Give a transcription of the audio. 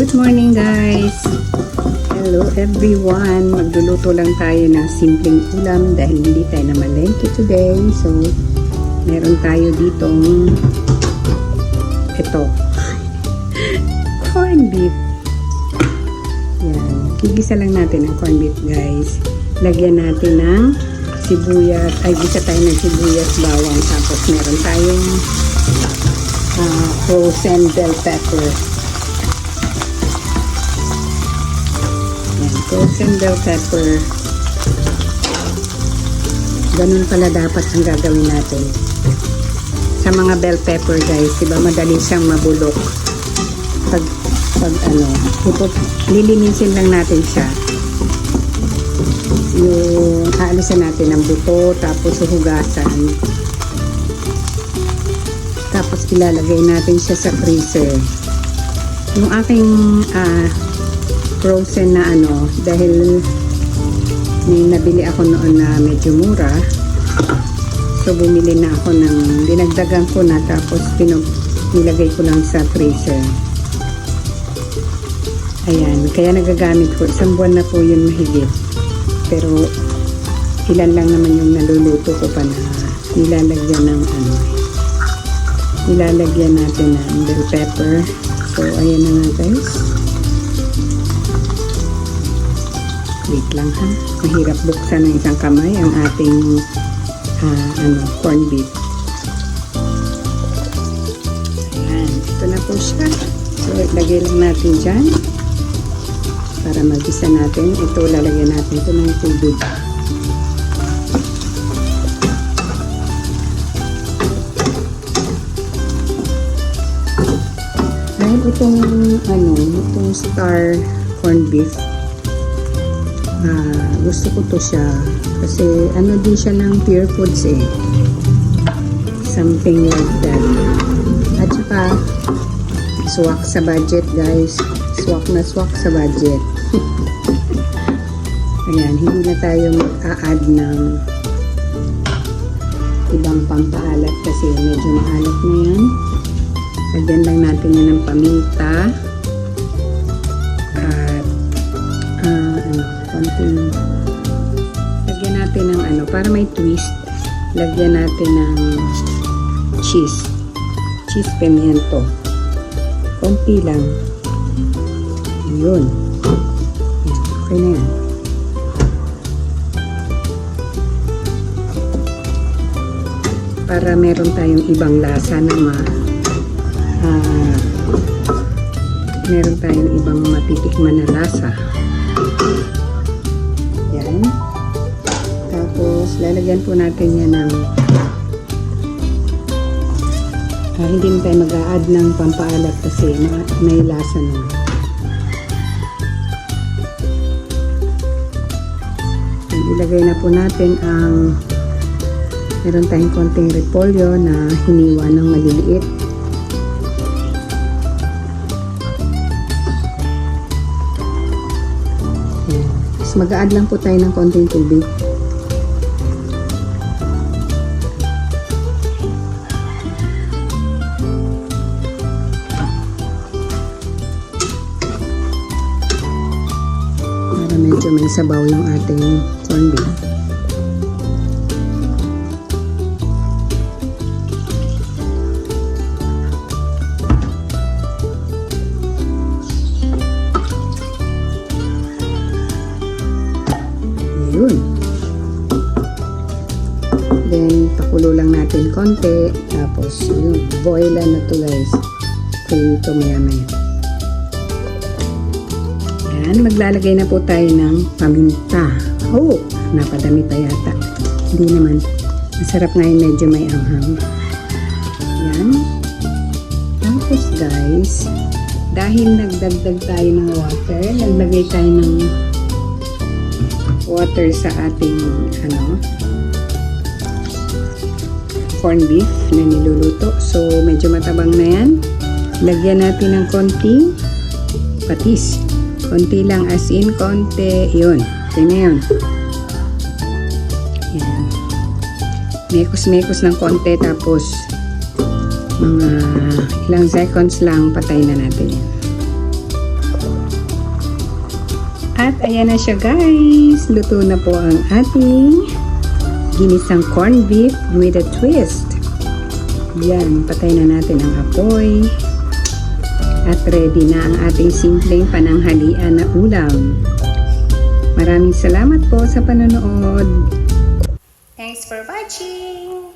Good morning guys! Hello everyone! Magluluto lang tayo ng simpleng ulam dahil hindi tayo na malengke today. So, meron tayo ditong ito. corn beef. Yan. Gigisa lang natin ang corn beef guys. Lagyan natin ng sibuyas. Ay, gisa tayo ng sibuyas bawang. Tapos meron tayong ah, frozen bell pepper. Frozen bell pepper. Ganun pala dapat ang gagawin natin. Sa mga bell pepper guys, diba madali siyang mabulok. Pag, pag ano, ipot, lilinisin lang natin siya. Yung aalisan natin ang buto, tapos hugasan. Tapos ilalagay natin siya sa freezer. Yung aking ah, frozen na ano, dahil may nabili ako noon na medyo mura. So bumili na ako ng dinagdagan ko na tapos pinag nilagay ko lang sa freezer. Ayan, kaya nagagamit ko. Isang buwan na po yun mahigit. Pero ilan lang naman yung naluluto ko pa na nilalagyan ng ano, nilalagyan natin ng bell pepper. So, ayan na nga guys. Lang ha. Mahirap buksan ng isang kamay ang ating ah, ano, corn beef. Ayan. Ito na po siya. So, lagay lang natin dyan. Para magisa natin. Ito, lalagyan natin ito ng tubig. Itong, ano, itong star corn beef, ah, gusto ko to siya. Kasi, ano din siya ng pure foods eh. Something like that. At saka, swak sa budget guys. Swak na swak sa budget. Ayan, hindi na tayo mag-a-add ng ibang pampaalat kasi medyo maalat na yan. Lagyan lang natin yan ng paminta. Konting, lagyan natin ng ano, para may twist, lagyan natin ng cheese. Cheese pimiento. Konti lang. Yun. Okay na yan. Para meron tayong ibang lasa na ma ah, meron tayong ibang matitikman na lasa. Yan. Tapos, lalagyan po natin yan ng ah, hindi na tayo mag-a-add ng pampaalat kasi may lasa na. Ilagay na po natin ang meron tayong konting repolyo na hiniwa ng maliliit. Tapos mag-a-add lang po tayo ng konting tubig. Para medyo may sabaw yung ating corned beef. Yun. Then, pakulo lang natin konti. Tapos, yun. Boilan na to guys. Kung ito maya maya. Yan. Maglalagay na po tayo ng paminta. Oh! Napadami pa yata. Hindi naman. Masarap nga yung medyo may anghang. Yan. Tapos guys, dahil nagdagdag tayo ng water, naglagay tayo ng water sa ating ano corn beef na niluluto. So, medyo matabang na yan. Lagyan natin ng konting patis. Konti lang as in, konti. Yun. Okay na yun. Yan. Mekos-mekos ng konti tapos mga ilang seconds lang patay na natin yan. At ayan na siya guys. Luto na po ang ating ginisang corned beef with a twist. Yan, patay na natin ang apoy. At ready na ang ating simpleng pananghalian na ulam. Maraming salamat po sa panonood. Thanks for watching!